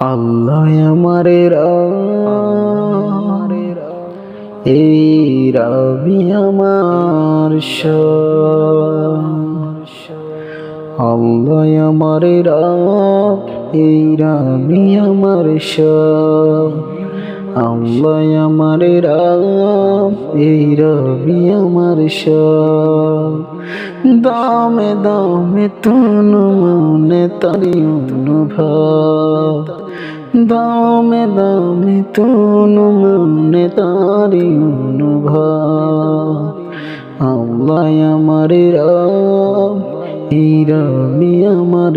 আল্লাহ আমারে এই রবি আমার আল্লাহ আমারে এই রবি আমার আল্লাহ আমারে রব এই রবি আমার দামে দামে তুনু মনে তারি অনুভব। দামে দামে তুনু মনে তারি অনুভব। আল্লাহ আমার রব এই রবি আমার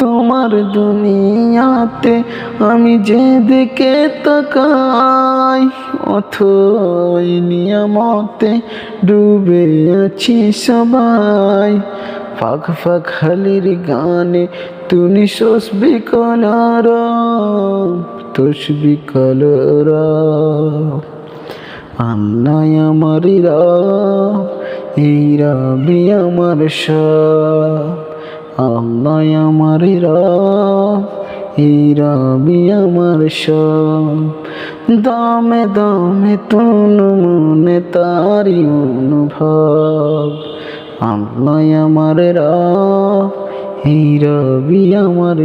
তোমার দুনিয়াতে আমি যেদিকে তাকাই, অথই নিয়ামতে ডুবে আছি সবাই। ফাঁক ফাঁক হালির গানে তুমি সসবি কলার, তসবি কলর। আল্লাহ আমার এই রবি আমার সব। আল্লাহ আমার এই রবি আমার সব। দামে দামে তুনু মনে তারি অনুভব। আল্লাহ আমার এই রবি আমার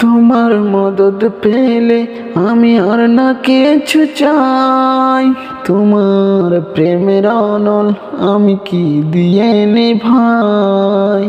তোমার মদত পেলে আমি আর না কিছু চাই। তোমার প্রেমের অনল আমি কি দিয়ে নে ভাই?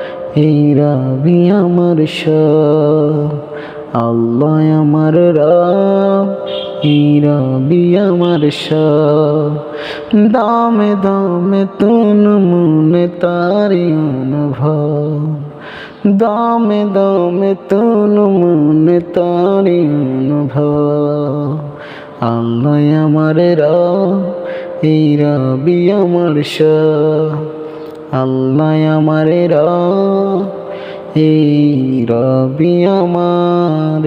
এই রাবি আমার আল্লাহ আমার এই রাবি আমার দামে দামে তুন মনে তারি অনুভব। দামে দামে তুন মনে তারি অনুভব। আল্লাহ আমার এই রবি আমার আল্লাহ আমার এই রবি আমার